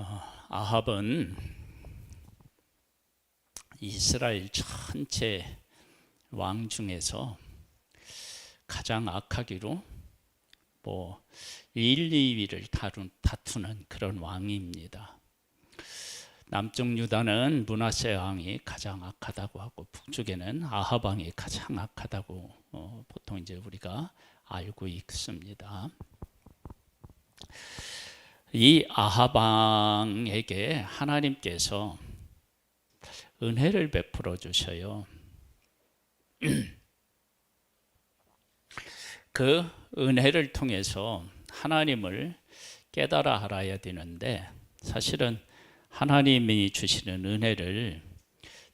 어, 아합은 이스라엘 전체 왕 중에서 가장 악하기로 뭐 1, 2위를 다룬, 다투는 그런 왕입니다. 남쪽 유다는 문하세 왕이 가장 악하다고 하고 북쪽에는 아합 왕이 가장 악하다고 어, 보통 이제 우리가 알고 있습니다. 이 아합 왕에게 하나님께서 은혜를 베풀어 주셔요. 그 은혜를 통해서 하나님을 깨달아 알아야 되는데 사실은 하나님이 주시는 은혜를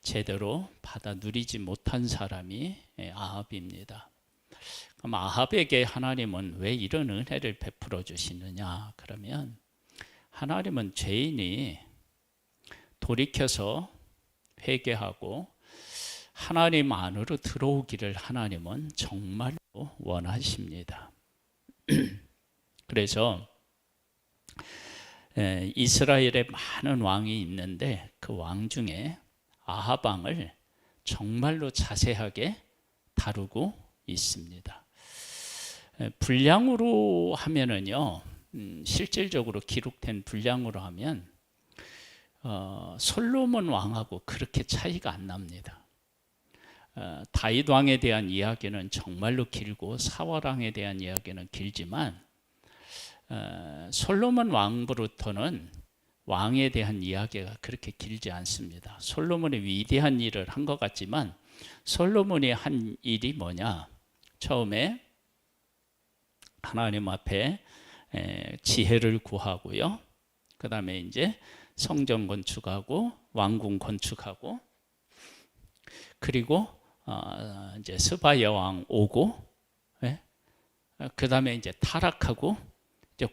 제대로 받아 누리지 못한 사람이 아합입니다. 그럼 아합에게 하나님은 왜 이런 은혜를 베풀어 주시느냐? 그러면 하나님은 죄인이 돌이켜서 회개하고 하나님 안으로 들어오기를 하나님은 정말로 원하십니다. 그래서 이스라엘에 많은 왕이 있는데 그 왕 중에 아합 왕을 정말로 자세하게 다루고 있습니다. 분량으로 하면은요, 음, 실질적으로 기록된 분량으로 하면 어, 솔로몬 왕하고 그렇게 차이가 안 납니다. 어, 다윗 왕에 대한 이야기는 정말로 길고 사월 왕에 대한 이야기는 길지만 어, 솔로몬 왕부터는 왕에 대한 이야기가 그렇게 길지 않습니다. 솔로몬이 위대한 일을 한 것 같지만 솔로몬이 한 일이 뭐냐? 처음에 하나님 앞에 지혜를 구하고요. 그 다음에 이제 성전 건축하고 왕궁 건축하고 그리고 어, 이제 스바 여왕 오고 예? 그 다음에 이제 타락하고 이제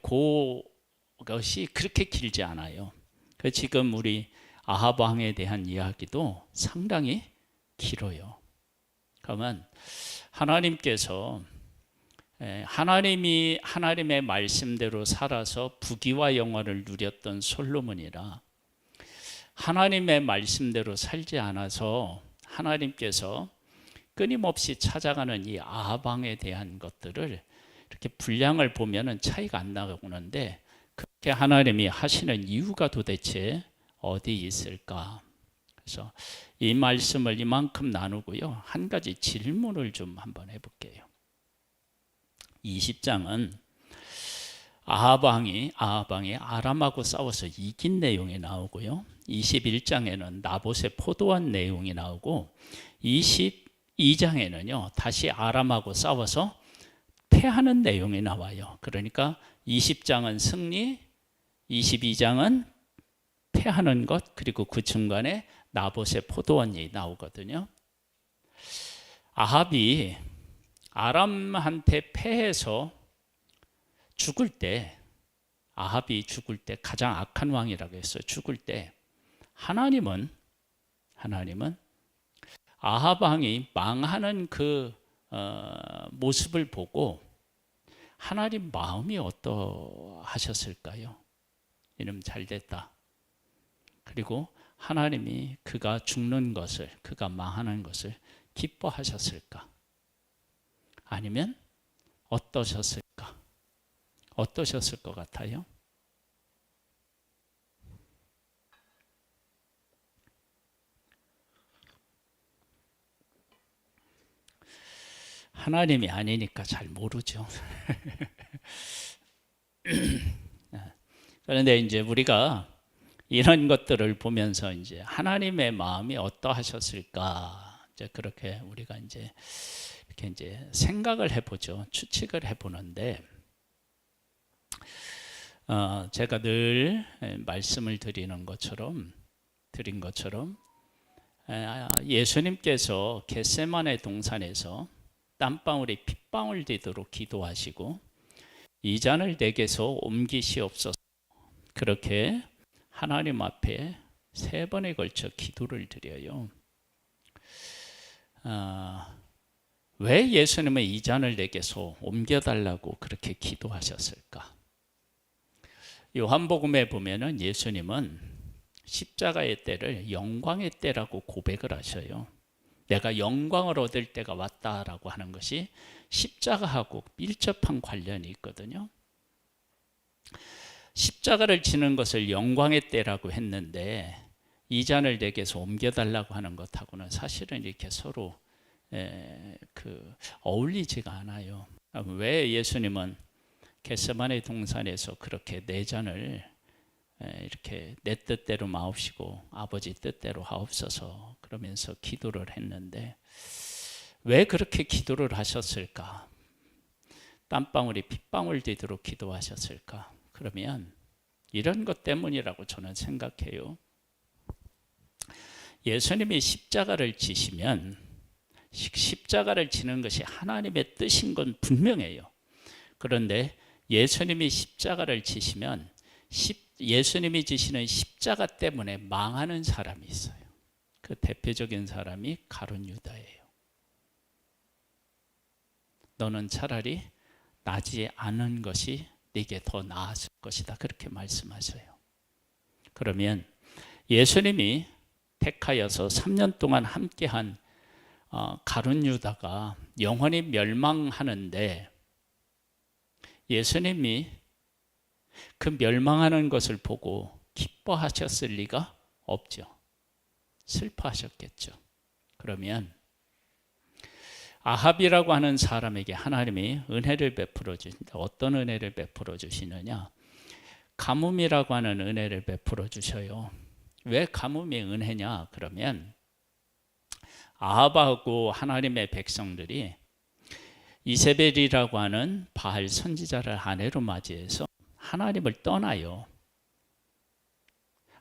그것이 그렇게 길지 않아요. 그 지금 우리 아합 왕에 대한 이야기도 상당히 길어요. 그러면 하나님께서 하나님이 하나님의 말씀대로 살아서 부귀와 영화를 누렸던 솔로몬이라 하나님의 말씀대로 살지 않아서 하나님께서 끊임없이 찾아가는 이 아방에 대한 것들을 이렇게 분량을 보면은 차이가 안 나오는데 그렇게 하나님이 하시는 이유가 도대체 어디 있을까? 그래서 이 말씀을 이만큼 나누고요. 한 가지 질문을 좀 한번 해볼게요. 20장은 아하방이 아하방이 아람하고 싸워서 이긴 내용이 나오고요. 21장에는 나봇의 포도한 내용이 나오고 22장에는요. 다시 아람하고 싸워서 패하는 내용이 나와요. 그러니까 20장은 승리, 22장은 패하는 것 그리고 그 중간에 나봇의 포도원이 나오거든요. 아합이 아람한테 패해서 죽을 때 아합이 죽을 때 가장 악한 왕이라고 했어요. 죽을 때 하나님은 하나님은 아합 왕이 망하는 그 어, 모습을 보고 하나님 마음이 어떠하셨을까요? 이놈 잘 됐다. 그리고 하나님이 그가 죽는 것을, 그가 망하는 것을 기뻐하셨을까? 아니면 어떠셨을까? 어떠셨을 것 같아요? 하나님이 아니니까 잘 모르죠. 그런데 이제 우리가 이런 것들을 보면서 이제 하나님의 마음이 어떠하셨을까 이제 그렇게 우리가 이제 이렇게 이제 생각을 해보죠. 추측을 해보는데 어, 제가 늘 말씀을 드리는 것처럼 드린 것처럼 예수님께서 겟세만의 동산에서 땀방울이 핏방울 되도록 기도하시고 이 잔을 내게서 옮기시옵소서 그렇게 하나님 앞에 세 번에 걸쳐 기도를 드려요. 아, 왜 예수님은 이 잔을 내게서 옮겨달라고 그렇게 기도하셨을까? 요한복음에 보면은 예수님은 십자가의 때를 영광의 때라고 고백을 하셔요. 내가 영광을 얻을 때가 왔다라고 하는 것이 십자가하고 밀접한 관련이 있거든요. 십자가를 지는 것을 영광의 때라고 했는데 이 잔을 내게서 옮겨달라고 하는 것하고는 사실은 이렇게 서로 에, 그 어울리지가 않아요. 왜 예수님은 겟세마네 동산에서 그렇게 네 잔을 에, 이렇게 내 뜻대로 마옵시고 아버지 뜻대로 하옵소서 그러면서 기도를 했는데 왜 그렇게 기도를 하셨을까? 땀방울이 핏방울 되도록 기도하셨을까? 그러면 이런 것 때문이라고 저는 생각해요. 예수님이 십자가를 지시면 십자가를 지는 것이 하나님의 뜻인 건 분명해요. 그런데 예수님이 십자가를 지시면 예수님이 지시는 십자가 때문에 망하는 사람이 있어요. 그 대표적인 사람이 가룟 유다예요. 너는 차라리 나지 않은 것이 네게 더 나았을 것이다. 그렇게 말씀하셔요. 그러면 예수님이 택하여서 3년 동안 함께한 어, 가룟 유다가 영원히 멸망하는데 예수님이 그 멸망하는 것을 보고 기뻐하셨을 리가 없죠. 슬퍼하셨겠죠. 그러면 아합이라고 하는 사람에게 하나님이 은혜를 베풀어 주신다. 어떤 은혜를 베풀어 주시느냐? 가뭄이라고 하는 은혜를 베풀어 주셔요. 왜 가뭄이 은혜냐? 그러면 아합하고 하나님의 백성들이 이세벨이라고 하는 바알 선지자를 아내로 맞이해서 하나님을 떠나요.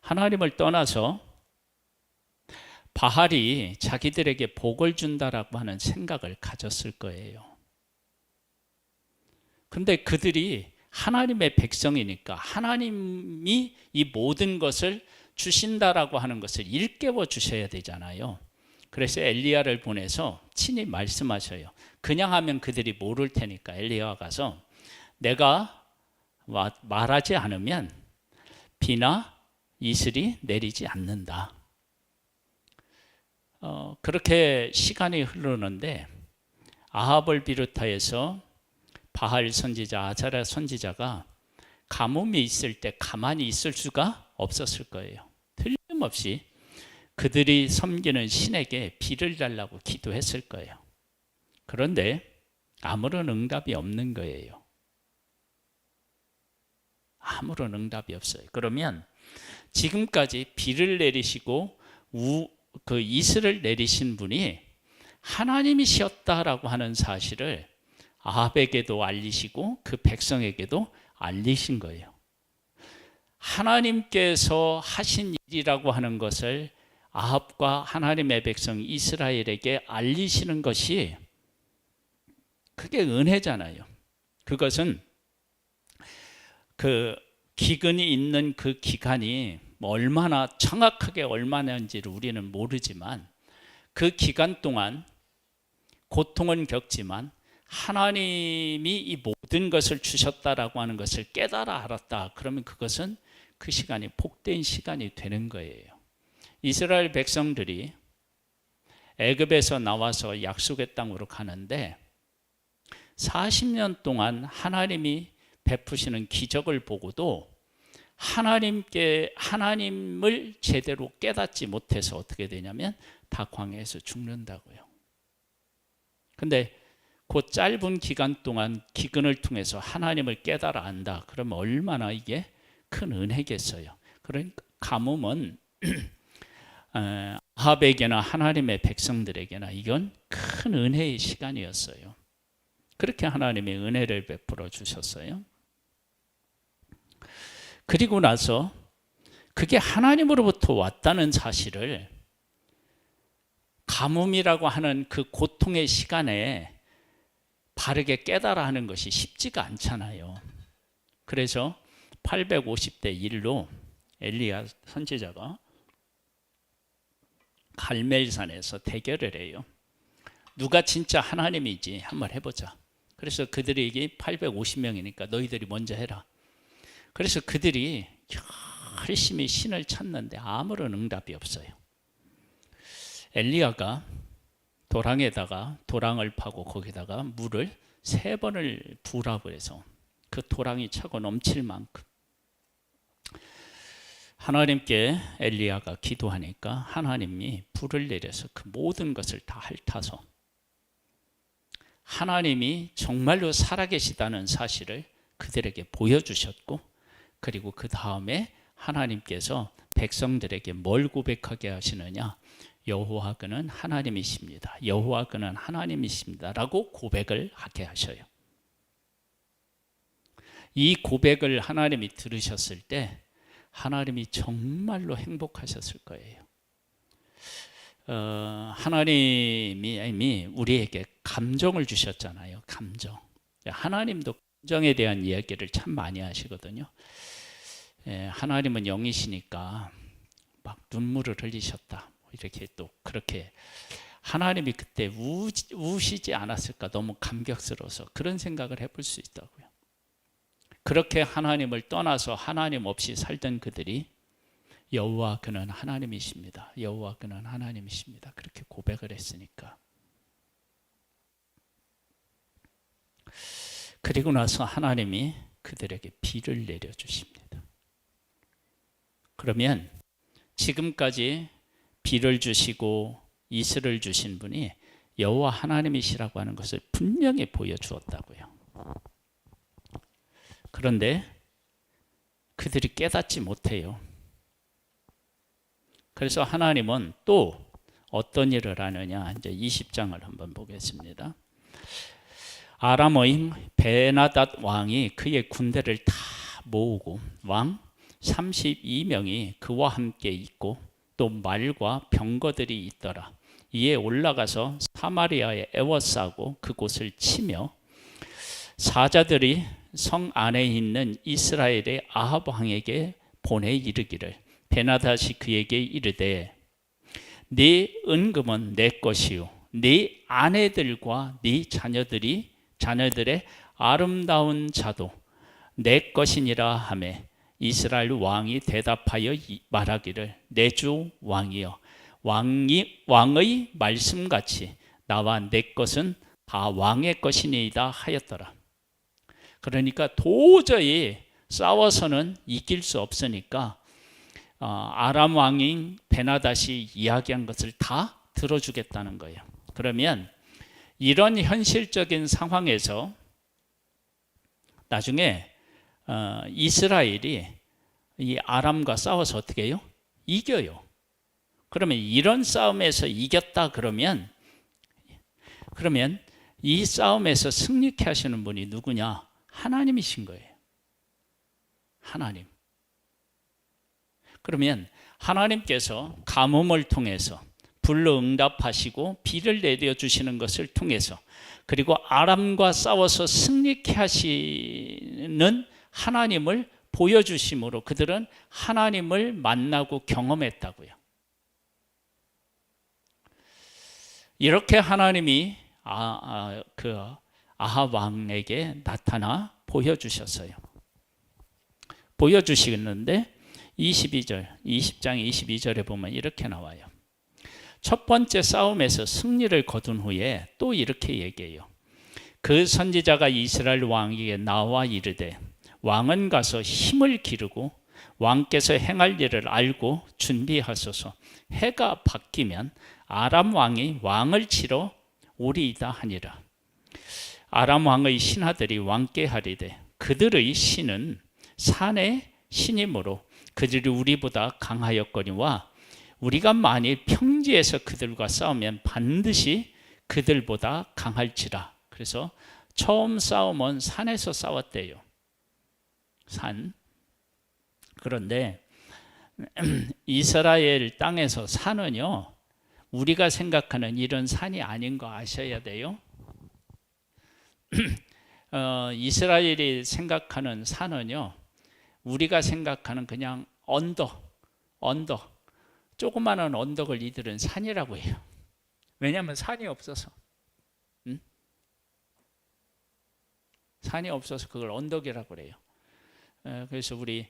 하나님을 떠나서 바알이 자기들에게 복을 준다라고 하는 생각을 가졌을 거예요. 근데 그들이 하나님의 백성이니까 하나님이 이 모든 것을 주신다라고 하는 것을 일깨워 주셔야 되잖아요. 그래서 엘리야를 보내서 친히 말씀하셔요. 그냥 하면 그들이 모를 테니까 엘리야가 가서 내가 말하지 않으면 비나 이슬이 내리지 않는다. 어, 그렇게 시간이 흐르는데 아합을 비롯하여서 바할 선지자 아자라 선지자가 가뭄이 있을 때 가만히 있을 수가 없었을 거예요. 틀림없이 그들이 섬기는 신에게 비를 달라고 기도했을 거예요. 그런데 아무런 응답이 없는 거예요. 아무런 응답이 없어요. 그러면 지금까지 비를 내리시고 우, 그 이슬을 내리신 분이 하나님이셨다라고 하는 사실을 아합에게도 알리시고 그 백성에게도 알리신 거예요. 하나님께서 하신 일이라고 하는 것을 아합과 하나님의 백성 이스라엘에게 알리시는 것이 그게 은혜잖아요. 그것은 그 기근이 있는 그 기간이 뭐 얼마나 정확하게 얼마나인지를 우리는 모르지만 그 기간 동안 고통은 겪지만 하나님이 이 모든 것을 주셨다라고 하는 것을 깨달아 알았다. 그러면 그것은 그 시간이 복된 시간이 되는 거예요. 이스라엘 백성들이 애굽에서 나와서 약속의 땅으로 가는데 40년 동안 하나님이 베푸시는 기적을 보고도 하나님께 하나님을 제대로 깨닫지 못해서 어떻게 되냐면 다 광야에서 죽는다고요. 근데 그 짧은 기간 동안 기근을 통해서 하나님을 깨달아 안다. 그러면 얼마나 이게 큰 은혜겠어요. 그러니까 가뭄은 아합에게나 하나님의 백성들에게나 이건 큰 은혜의 시간이었어요. 그렇게 하나님의 은혜를 베풀어 주셨어요. 그리고 나서 그게 하나님으로부터 왔다는 사실을 가뭄이라고 하는 그 고통의 시간에 바르게 깨달아 하는 것이 쉽지가 않잖아요. 그래서 850대 1로 엘리야 선지자가 갈멜산에서 대결을 해요. 누가 진짜 하나님이지 한번 해보자. 그래서 그들에게 850명이니까 너희들이 먼저 해라. 그래서 그들이 열심히 신을 찾는데 아무런 응답이 없어요. 엘리야가 도랑에다가 도랑을 파고 거기다가 물을 세 번을 부라고 해서 그 도랑이 차고 넘칠 만큼 하나님께 엘리야가 기도하니까 하나님이 불을 내려서 그 모든 것을 다 핥아서 하나님이 정말로 살아계시다는 사실을 그들에게 보여주셨고 그리고 그 다음에 하나님께서 백성들에게 뭘 고백하게 하시느냐 여호와 그는 하나님이십니다. 여호와 그는 하나님이십니다라고 고백을 하게 하셔요. 이 고백을 하나님이 들으셨을 때 하나님이 정말로 행복하셨을 거예요. 어, 하나님이 우리에게 감정을 주셨잖아요. 감정. 하나님도 감정에 대한 이야기를 참 많이 하시거든요. 예, 하나님은 영이시니까 막 눈물을 흘리셨다. 뭐 이렇게 또 그렇게 하나님이 그때 우, 우시지 않았을까 너무 감격스러워서 그런 생각을 해볼 수 있다고요. 그렇게 하나님을 떠나서 하나님 없이 살던 그들이 여호와 그는 하나님이십니다. 여호와 그는 하나님이십니다. 그렇게 고백을 했으니까. 그리고 나서 하나님이 그들에게 비를 내려 주십니다. 그러면 지금까지 비를 주시고 이슬을 주신 분이 여호와 하나님이시라고 하는 것을 분명히 보여 주었다고요. 그런데 그들이 깨닫지 못해요. 그래서 하나님은 또 어떤 일을 하느냐 이제 20장을 한번 보겠습니다. 아람의 베나닷 왕이 그의 군대를 다 모으고 왕 32명이 그와 함께 있고 또 말과 병거들이 있더라. 이에 올라가서 사마리아에 에워싸고 그곳을 치며 사자들이 성 안에 있는 이스라엘의 아합 왕에게 보내 이르기를 베나다시 그에게 이르되 네 은금은 내 것이요 네 아내들과 네 자녀들이 자녀들의 아름다운 자도 내 것이니라 하매 이스라엘 왕이 대답하여 말하기를 내 주 왕이여 왕이 왕의 말씀같이 나와 내 것은 다 왕의 것이니이다 하였더라. 그러니까 도저히 싸워서는 이길 수 없으니까 어, 아람 왕인 베나다시 이야기한 것을 다 들어주겠다는 거예요. 그러면 이런 현실적인 상황에서 나중에 어, 이스라엘이 이 아람과 싸워서 어떻게 해요? 이겨요. 그러면 이런 싸움에서 이겼다 그러면 그러면 이 싸움에서 승리케 하시는 분이 누구냐? 하나님이신 거예요. 하나님. 그러면 하나님께서 가뭄을 통해서 불로 응답하시고 비를 내려 주시는 것을 통해서 그리고 아람과 싸워서 승리케 하시는 하나님을 보여주심으로 그들은 하나님을 만나고 경험했다고요. 이렇게 하나님이 아, 아, 그 아합 왕에게 나타나 보여주셨어요. 보여주시는데 22절, 20장 22절에 보면 이렇게 나와요. 첫 번째 싸움에서 승리를 거둔 후에 또 이렇게 얘기해요. 그 선지자가 이스라엘 왕에게 나와 이르되 왕은 가서 힘을 기르고 왕께서 행할 일을 알고 준비하소서 해가 바뀌면 아람 왕이 왕을 치러 오리이다 하니라. 아람 왕의 신하들이 왕께 하리되 그들의 신은 산의 신이므로 그들이 우리보다 강하였거니와 우리가 만일 평지에서 그들과 싸우면 반드시 그들보다 강할지라. 그래서 처음 싸움은 산에서 싸웠대요. 산. 그런데 이스라엘 땅에서 산은요, 우리가 생각하는 이런 산이 아닌 거 아셔야 돼요. 어, 이스라엘이 생각하는 산은요, 우리가 생각하는 그냥 언덕, 언덕, 조그마한 언덕을 이들은 산이라고 해요. 왜냐하면 산이 없어서. 응? 산이 없어서 그걸 언덕이라고 그래요. 에, 그래서 우리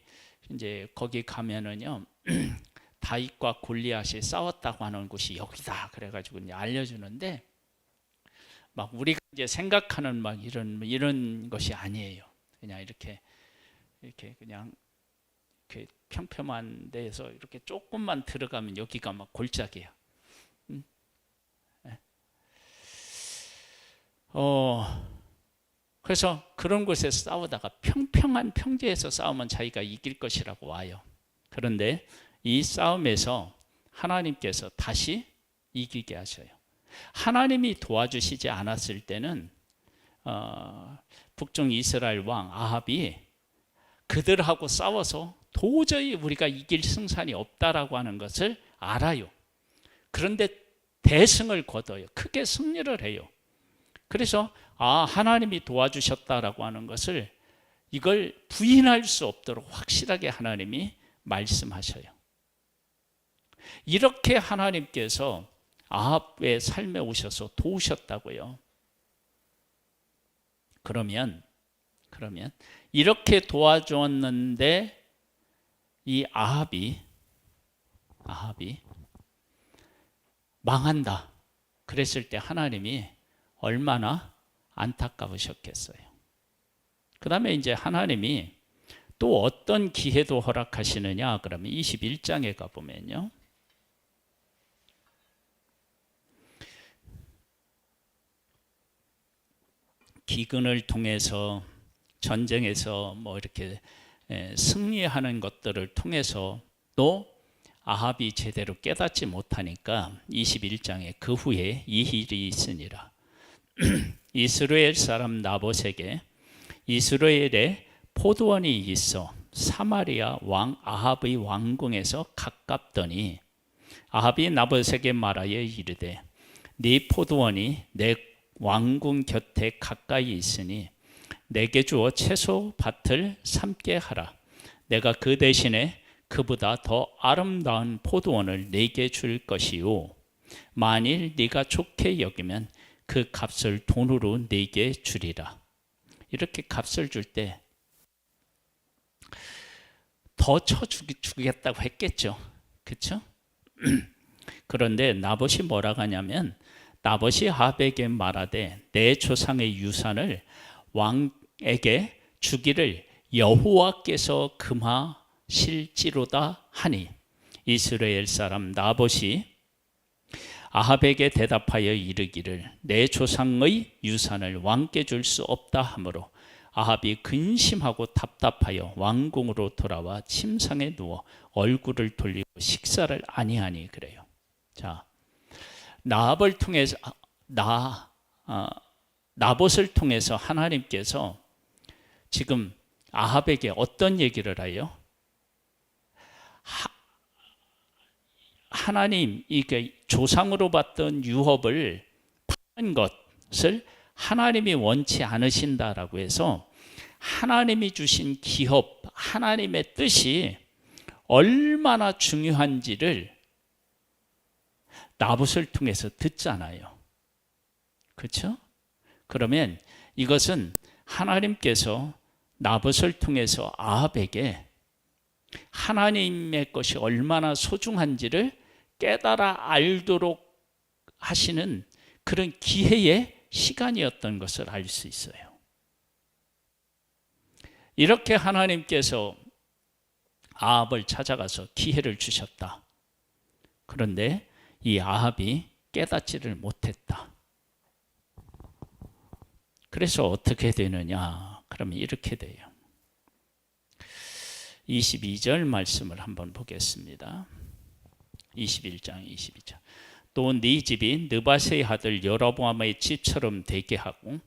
이제 거기 가면은요 다윗과 골리앗이 싸웠다고 하는 곳이 여기다 그래가지고 이제 알려주는데 막 우리가 이제 생각하는 막 이런 이런 것이 아니에요. 그냥 이렇게 이렇게 그냥 이렇게 평평한 데에서 이렇게 조금만 들어가면 여기가 막 골짜기야. 음? 예. 어 그래서 그런 곳에서 싸우다가 평평한 평지에서 싸우면 자기가 이길 것이라고 와요. 그런데 이 싸움에서 하나님께서 다시 이기게 하셔요. 하나님이 도와주시지 않았을 때는 어, 북중 이스라엘 왕 아합이 그들하고 싸워서 도저히 우리가 이길 승산이 없다라고 하는 것을 알아요. 그런데 대승을 거둬요. 크게 승리를 해요. 그래서 아 하나님이 도와주셨다라고 하는 것을 이걸 부인할 수 없도록 확실하게 하나님이 말씀하셔요. 이렇게 하나님께서 아합의 삶에 오셔서 도우셨다고요. 그러면 그러면 이렇게 도와주었는데 이 아합이 아합이 망한다. 그랬을 때 하나님이 얼마나 안타까우셨겠어요. 그 다음에 이제 하나님이 또 어떤 기회도 허락하시느냐? 그러면 21장에 가보면요. 기근을 통해서 전쟁에서 뭐 이렇게 승리하는 것들을 통해서 또 아합이 제대로 깨닫지 못하니까 21장에 그 후에 이 일이 있으니라. 이스라엘 사람 나봇에게 이스라엘에 포도원이 있어 사마리아 왕 아합의 왕궁에서 가깝더니 아합이 나봇에게 말하여 이르되 네 포도원이 내 왕궁 곁에 가까이 있으니 내게 주어 채소 밭을 삼게 하라. 내가 그 대신에 그보다 더 아름다운 포도원을 내게 줄 것이요. 만일 네가 좋게 여기면 그 값을 돈으로 내게 주리라. 이렇게 값을 줄 때 더 쳐주겠다고 했겠죠. 그렇죠? 그런데 나봇이 뭐라고 하냐면 나봇이 하백에 말하되 내 조상의 유산을 왕에게 주기를 여호와께서 금하실지로다 하니 이스라엘 사람 나봇이 아합에게 대답하여 이르기를 내 조상의 유산을 왕께 줄 수 없다 하므로 아합이 근심하고 답답하여 왕궁으로 돌아와 침상에 누워 얼굴을 돌리고 식사를 아니하니 그래요. 자, 나합을 통해서 나 어, 나봇을 통해서 하나님께서 지금 아합에게 어떤 얘기를 해요? 하, 하나님 이게 조상으로 받던 유업을 파는 것을 하나님이 원치 않으신다라고 해서 하나님이 주신 기업, 하나님의 뜻이 얼마나 중요한지를 나봇을 통해서 듣잖아요. 그렇죠? 그러면 이것은 하나님께서 나봇을 통해서 아합에게 하나님의 것이 얼마나 소중한지를 깨달아 알도록 하시는 그런 기회의 시간이었던 것을 알 수 있어요. 이렇게 하나님께서 아합을 찾아가서 기회를 주셨다. 그런데 이 아합이 깨닫지를 못했다. 그래서 어떻게 되느냐? 그러면 이렇게 돼요. 22절 말씀을 한번 보겠습니다. 21장 22절. 또 네 집이 느바세의 아들 여로보암의 집처럼 되게 하고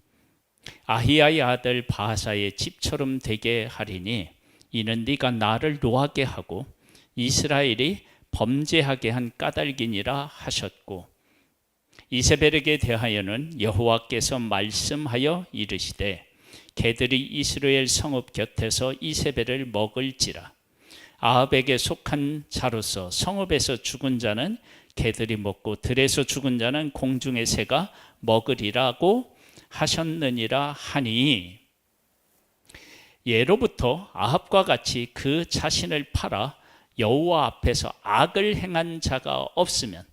아히야의 아들 바하사의 집처럼 되게 하리니 이는 네가 나를 노하게 하고 이스라엘이 범죄하게 한 까닭이니라 하셨고 이세벨에게 대하여는 여호와께서 말씀하여 이르시되 개들이 이스라엘 성읍 곁에서 이세벨을 먹을지라. 아합에게 속한 자로서 성읍에서 죽은 자는 개들이 먹고 들에서 죽은 자는 공중의 새가 먹으리라고 하셨느니라 하니. 예로부터 아합과 같이 그 자신을 팔아 여호와 앞에서 악을 행한 자가 없으면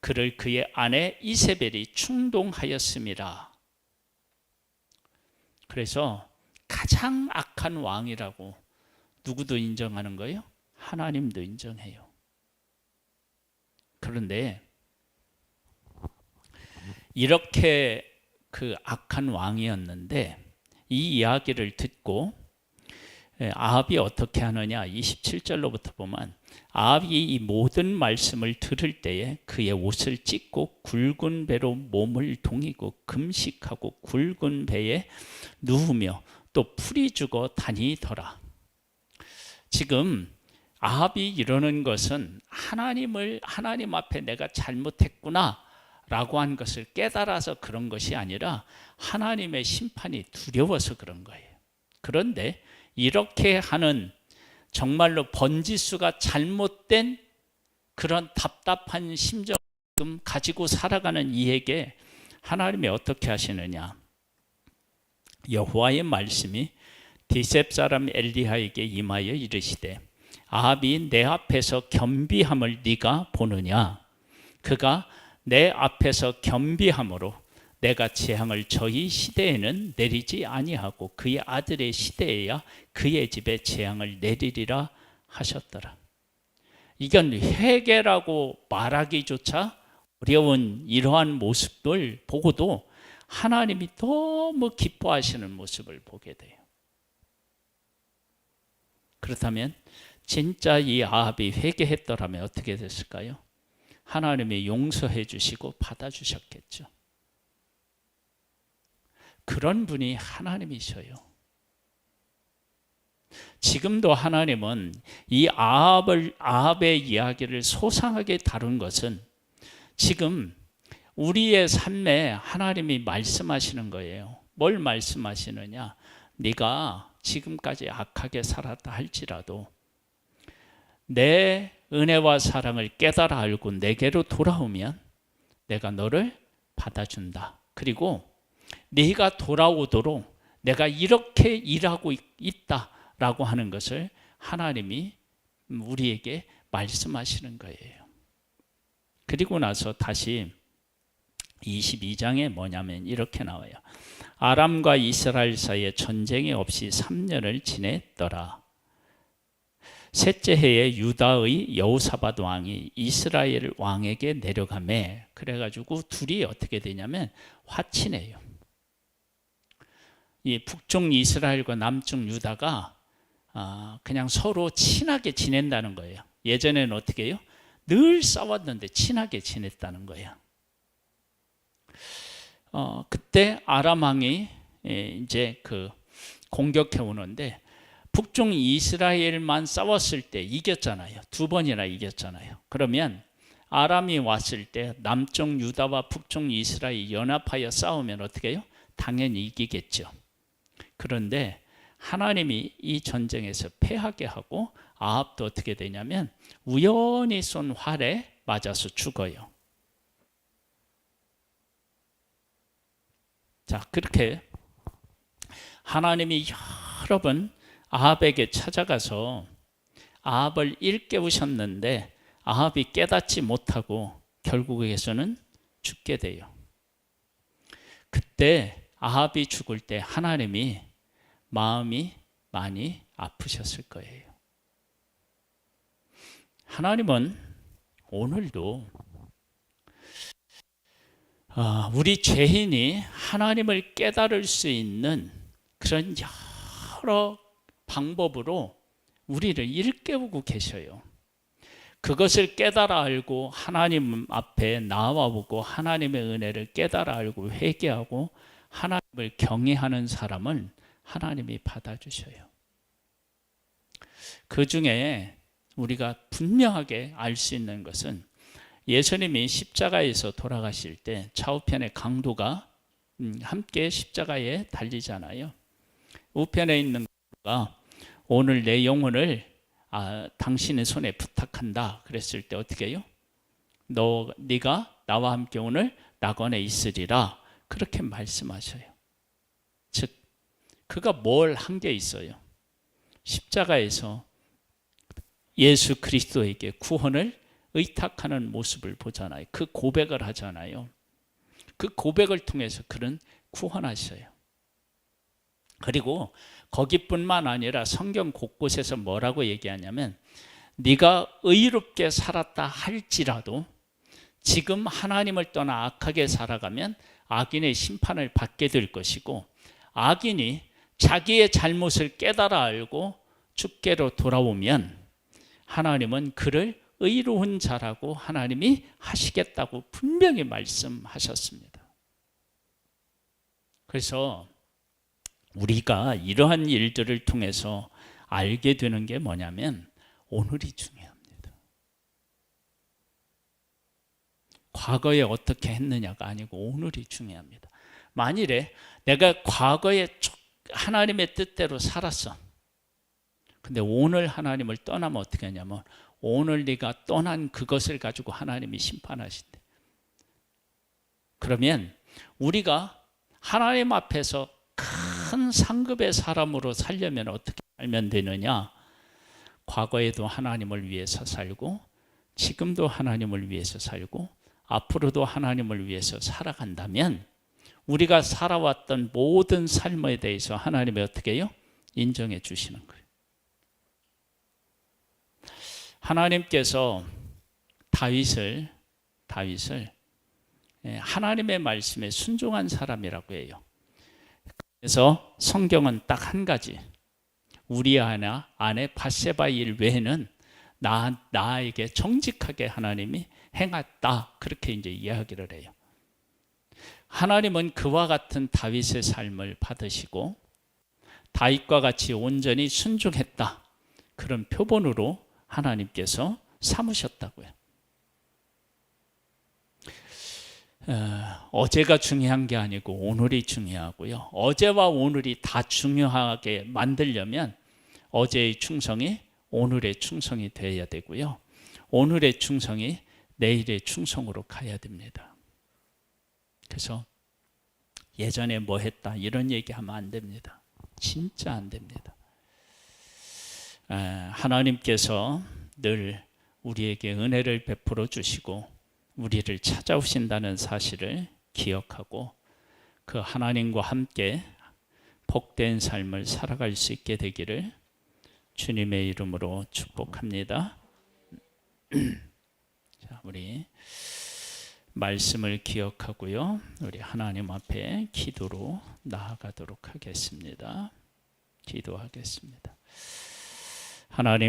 그를 그의 아내 이세벨이 충동하였습니다. 그래서 가장 악한 왕이라고 누구도 인정하는 거예요? 하나님도 인정해요. 그런데 이렇게 그 악한 왕이었는데 이 이야기를 듣고 예, 아합이 어떻게 하느냐 27절로부터 보면 아합이 이 모든 말씀을 들을 때에 그의 옷을 찢고 굵은 배로 몸을 동이고 금식하고 굵은 배에 누우며 또 풀이 죽어 다니더라. 지금 아합이 이러는 것은 하나님을 하나님 앞에 내가 잘못했구나 라고 한 것을 깨달아서 그런 것이 아니라 하나님의 심판이 두려워서 그런 거예요. 그런데 이렇게 하는 정말로 번지수가 잘못된 그런 답답한 심정 가지고 살아가는 이에게 하나님이 어떻게 하시느냐? 여호와의 말씀이 디셉 사람 엘리야에게 임하여 이르시되 아합이 내 앞에서 겸비함을 네가 보느냐? 그가 내 앞에서 겸비함으로 내가 재앙을 저희 시대에는 내리지 아니하고 그의 아들의 시대에야 그의 집에 재앙을 내리리라 하셨더라. 이건 회개라고 말하기조차 어려운 이러한 모습을 보고도 하나님이 너무 기뻐하시는 모습을 보게 돼요. 그렇다면 진짜 이 아합이 회개했더라면 어떻게 됐을까요? 하나님이 용서해 주시고 받아 주셨겠죠. 그런 분이 하나님이셔요. 지금도 하나님은 이 아합을 아합의 이야기를 소상하게 다룬 것은 지금 우리의 삶에 하나님이 말씀하시는 거예요. 뭘 말씀하시느냐? 네가 지금까지 악하게 살았다 할지라도 내 은혜와 사랑을 깨달아 알고 내게로 돌아오면 내가 너를 받아준다. 그리고 네가 돌아오도록 내가 이렇게 일하고 있다라고 하는 것을 하나님이 우리에게 말씀하시는 거예요. 그리고 나서 다시 22장에 뭐냐면 이렇게 나와요. 아람과 이스라엘 사이에 전쟁이 없이 3년을 지냈더라. 셋째 해에 유다의 여우사밧 왕이 이스라엘 왕에게 내려가매 그래가지고 둘이 어떻게 되냐면 화친해요. 이 북쪽 이스라엘과 남쪽 유다가 아, 그냥 서로 친하게 지낸다는 거예요. 예전에는 어떻게 해요? 늘 싸웠는데 친하게 지냈다는 거예요. 어, 그때 아람 왕이 예, 이제 그 공격해 오는데 북쪽 이스라엘만 싸웠을 때 이겼잖아요. 두 번이나 이겼잖아요. 그러면 아람이 왔을 때 남쪽 유다와 북쪽 이스라엘 연합하여 싸우면 어떻게 해요? 당연히 이기겠죠. 그런데 하나님이 이 전쟁에서 패하게 하고 아합도 어떻게 되냐면 우연히 쏜 활에 맞아서 죽어요. 자, 그렇게 하나님이 여러 번 아합에게 찾아가서 아합을 일깨우셨는데 아합이 깨닫지 못하고 결국에서는 죽게 돼요. 그때 아합이 죽을 때 하나님이 마음이 많이 아프셨을 거예요. 하나님은 오늘도 아, 우리 죄인이 하나님을 깨달을 수 있는 그런 여러 방법으로 우리를 일깨우고 계셔요. 그것을 깨달아 알고 하나님 앞에 나와보고 하나님의 은혜를 깨달아 알고 회개하고 하나님을 경외하는 사람은 하나님이 받아주셔요. 그 중에 우리가 분명하게 알 수 있는 것은 예수님이 십자가에서 돌아가실 때 좌우편의 강도가 음, 함께 십자가에 달리잖아요. 우편에 있는 강도가 오늘 내 영혼을 아, 당신의 손에 부탁한다. 그랬을 때 어떻게 해요? 너 네가 나와 함께 오늘 낙원에 있으리라. 그렇게 말씀하셔요. 즉 그가 뭘 한 게 있어요? 십자가에서 예수 그리스도에게 구원을 의탁하는 모습을 보잖아요. 그 고백을 하잖아요. 그 고백을 통해서 그는 구원하셔요. 그리고 거기뿐만 아니라 성경 곳곳에서 뭐라고 얘기하냐면 네가 의롭게 살았다 할지라도 지금 하나님을 떠나 악하게 살아가면 악인의 심판을 받게 될 것이고 악인이 자기의 잘못을 깨달아 알고 주께로 돌아오면 하나님은 그를 의로운 자라고 하나님이 하시겠다고 분명히 말씀하셨습니다. 그래서 우리가 이러한 일들을 통해서 알게 되는 게 뭐냐면 오늘이 중요합니다. 과거에 어떻게 했느냐가 아니고 오늘이 중요합니다. 만일에 내가 과거에 하나님의 뜻대로 살았어. 근데 오늘 하나님을 떠나면 어떻게 하냐면 오늘 네가 떠난 그것을 가지고 하나님이 심판하신대. 그러면 우리가 하나님 앞에서 큰 상급의 사람으로 살려면 어떻게 살면 되느냐? 과거에도 하나님을 위해서 살고 지금도 하나님을 위해서 살고 앞으로도 하나님을 위해서 살아간다면 우리가 살아왔던 모든 삶에 대해서 하나님이 어떻게 해요? 인정해 주시는 거예요. 하나님께서 다윗을 다윗을 예, 하나님의 말씀에 순종한 사람이라고 해요. 그래서 성경은 딱 한 가지. 우리 아내, 아내 바세바 일 외에는 나, 나에게 정직하게 하나님이 행했다. 그렇게 이제 이야기를 해요. 하나님은 그와 같은 다윗의 삶을 받으시고 다윗과 같이 온전히 순종했다. 그런 표본으로 하나님께서 삼으셨다고요. 어, 제가 중요한 게 아니고 오늘이 중요하고요. 어제와 오늘이 다 중요하게 만들려면 어제의 충성이 오늘의 충성이 되어야 되고요. 오늘의 충성이 내일의 충성으로 가야 됩니다. 그래서 예전에 뭐 했다 이런 얘기하면 안 됩니다. 진짜 안 됩니다. 하나님께서 늘 우리에게 은혜를 베풀어 주시고 우리를 찾아오신다는 사실을 기억하고 그 하나님과 함께 복된 삶을 살아갈 수 있게 되기를 주님의 이름으로 축복합니다. 자, 우리 말씀을 기억하고요. 우리 하나님 앞에 기도로 나아가도록 하겠습니다. 기도하겠습니다. 하나님